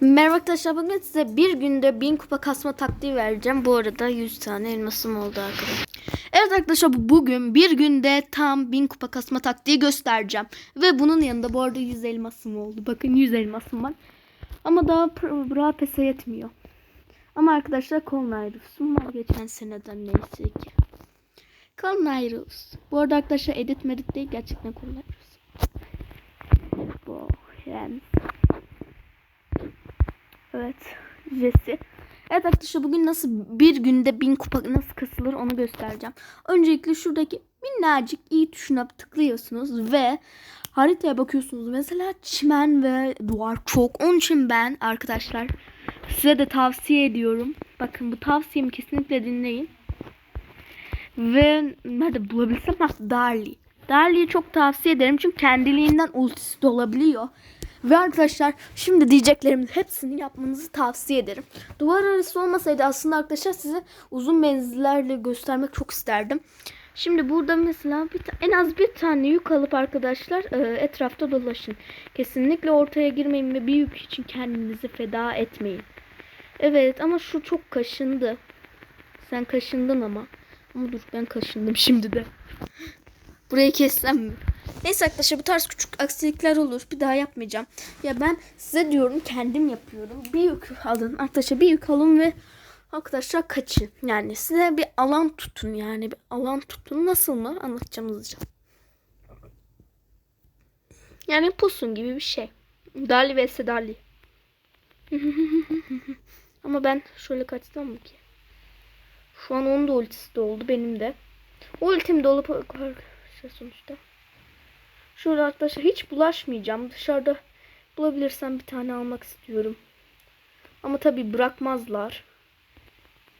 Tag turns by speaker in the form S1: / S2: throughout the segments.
S1: Merhaba arkadaşlar bugün size bir günde 1000 kupa kasma taktiği vereceğim. Bu arada 100 tane elmasım oldu arkadaşlar. Evet arkadaşlar bugün bir günde tam 1000 kupa kasma taktiği göstereceğim. Ve bunun yanında bu arada 100 elmasım oldu. Bakın 100 elmasım var. Ama daha bra pese yetmiyor. Ama arkadaşlar Colnairus'um var geçen seneden neyse ki. Colnairus. Bu arada arkadaşlar edit medit değil gerçekten Colnairus. Bu yani. Evet. Jesse. Evet arkadaşlar bugün nasıl bir günde bin kupa nasıl kasılır onu göstereceğim. Öncelikle şuradaki minnacık i tuşuna tıklıyorsunuz ve haritaya bakıyorsunuz. Mesela çimen ve duvar çok. Onun için ben arkadaşlar size de tavsiye ediyorum. Bakın bu tavsiyemi kesinlikle dinleyin. Ve nerede bulabilsem ha Darly. Darly'yi çok tavsiye ederim çünkü kendiliğinden ultisi de olabiliyor. Ve arkadaşlar şimdi diyeceklerimin hepsini yapmanızı tavsiye ederim. Duvar arası olmasaydı aslında arkadaşlar size uzun menzillerle göstermek çok isterdim. Şimdi burada mesela bir en az bir tane yük alıp arkadaşlar e, etrafta dolaşın. Kesinlikle ortaya girmeyin ve bir yük için kendinizi feda etmeyin. Evet ama şu çok kaşındı. Sen kaşındın ama. Ama dur ben kaşındım şimdi de. Burayı kessem mi? Neyse arkadaşlar bu tarz küçük aksilikler olur. Bir daha yapmayacağım. Ya ben size diyorum kendim yapıyorum. Bir yük alın. Arkadaşlar bir yük alın ve arkadaşlar kaçın. Yani size bir alan tutun. Yani bir alan tutun. Nasıl mı? Anlatacağım hızlıca. Yani pusun gibi bir şey. Dali vs Dali. Ama ben şöyle kaçsam mı ki? Şu an onun da ultisi de oldu. Benim de. Ultim de arkadaşlar sonuçta. Şurada arkadaşlar hiç bulaşmayacağım. Dışarıda bulabilirsem bir tane almak istiyorum. Ama tabi bırakmazlar.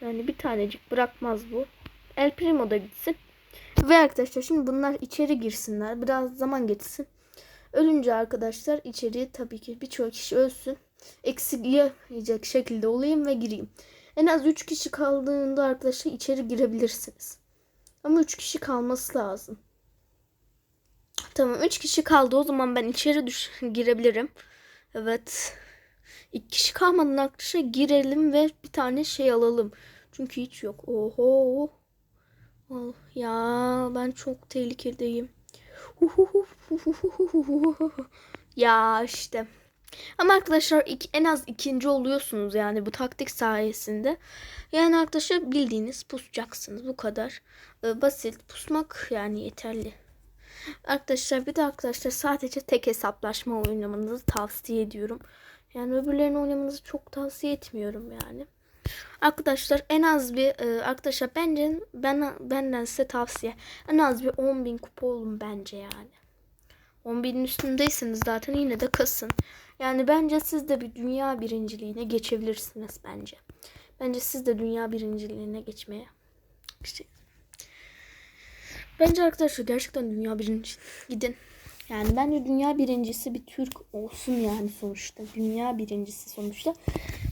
S1: Yani bir tanecik bırakmaz bu. El Primo da gitsin. Ve arkadaşlar şimdi bunlar içeri girsinler. Biraz zaman geçsin. Ölünce arkadaşlar içeriye tabii ki birçok kişi ölsün. Eksikleyecek şekilde olayım ve gireyim. En az 3 kişi kaldığında arkadaşlar içeri girebilirsiniz. Ama 3 kişi kalması lazım. Tamam 3 kişi kaldı o zaman ben içeri düş girebilirim. Evet. 2 kişi kalmadan arkadaşlar girelim ve bir tane şey alalım. Çünkü hiç yok. Oho. Oh, ya ben çok tehlikedeyim. ya işte. Ama arkadaşlar iki, en az ikinci oluyorsunuz yani bu taktik sayesinde. Yani arkadaşlar bildiğiniz pusacaksınız bu kadar. Ee, basit pusmak yani yeterli. Arkadaşlar bir de arkadaşlar sadece tek hesaplaşma oynamanızı tavsiye ediyorum. Yani öbürlerini oynamanızı çok tavsiye etmiyorum yani. Arkadaşlar en az bir e, arkadaşlar bence ben benden size tavsiye en az bir 10.000 kupa olun bence yani. 10.000'in üstündeyseniz zaten yine de kasın. Yani bence siz de bir dünya birinciliğine geçebilirsiniz bence. Bence siz de dünya birinciliğine geçmeye işte Bence arkadaşlar gerçekten dünya birinci gidin. Yani bence dünya birincisi bir Türk olsun yani sonuçta. Dünya birincisi sonuçta.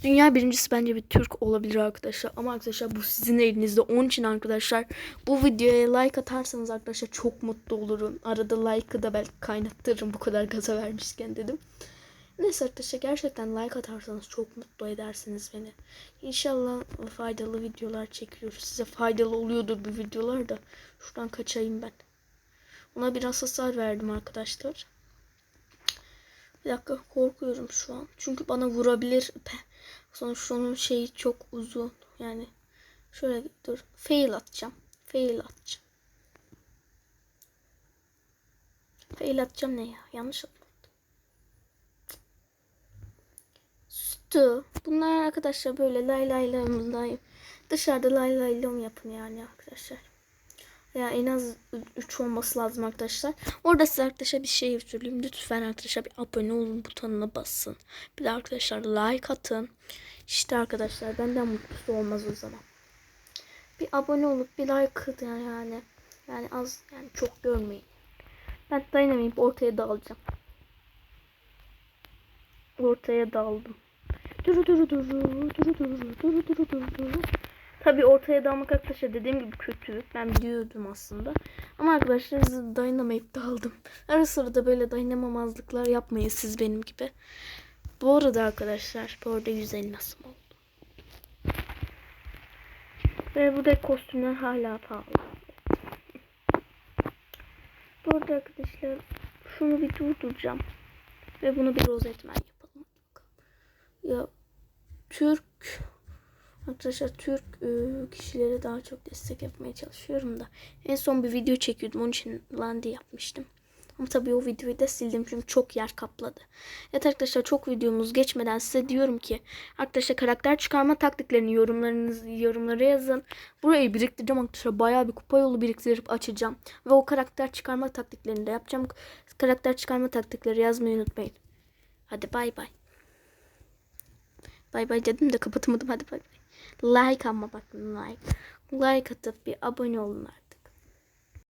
S1: Dünya birincisi bence bir Türk olabilir arkadaşlar. Ama arkadaşlar bu sizin elinizde. Onun için arkadaşlar bu videoya like atarsanız arkadaşlar çok mutlu olurum. Arada like'ı da belki kaynattırırım bu kadar gaza vermişken dedim. Neyse arkadaşlar gerçekten like atarsanız çok mutlu edersiniz beni. İnşallah faydalı videolar çekiyoruz. Size faydalı oluyordur bu videolar da. Şuradan kaçayım ben. Ona biraz hasar verdim arkadaşlar. Bir dakika korkuyorum şu an. Çünkü bana vurabilir. Sonuçta onun şeyi çok uzun. Yani şöyle dur. Fail atacağım. Fail atacağım. Fail atacağım ne ya? Yanlış atmadım. Sütü. Bunlar arkadaşlar böyle lay lay lay lay. Dışarıda lay lay lom yapın yani arkadaşlar. Ya en az 3 olması lazım arkadaşlar. Orada size arkadaşlar bir şey söyleyeyim. Lütfen arkadaşlar bir abone olun butonuna basın. Bir de arkadaşlar like atın. İşte arkadaşlar benden mutlusu olmaz o zaman. Bir abone olup bir like atın yani. Yani az yani çok görmeyin. Ben dayanamayıp ortaya dalacağım. Ortaya daldım. Duru duru duru duru duru duru duru duru duru. Tabi ortaya dalmak arkadaşlar dediğim gibi kötü. Ben biliyordum aslında. Ama arkadaşlar dayanamayıp daldım. Ara sıra da böyle dayanamamazlıklar yapmayın siz benim gibi. Bu arada arkadaşlar bu arada 150 nasıl oldu? Ve burada kostümler hala pahalı. Bu arada arkadaşlar şunu bir durduracağım. Ve bunu bir rozetmen yapalım. Ya Türk arkadaşlar Türk e, kişilere daha çok destek yapmaya çalışıyorum da en son bir video çekiyordum onun için Landi yapmıştım. Ama tabii o videoyu da sildim çünkü çok yer kapladı. Evet arkadaşlar çok videomuz geçmeden size diyorum ki arkadaşlar karakter çıkarma taktiklerini yorumlarınız yorumlara yazın. Burayı biriktireceğim arkadaşlar. Bayağı bir kupa yolu biriktirip açacağım. Ve o karakter çıkarma taktiklerini de yapacağım. Karakter çıkarma taktikleri yazmayı unutmayın. Hadi bay bay. Bay bay dedim de kapatamadım. Hadi bay bay. Like ama bakın like. Like atıp bir abone olun arkadaşlar.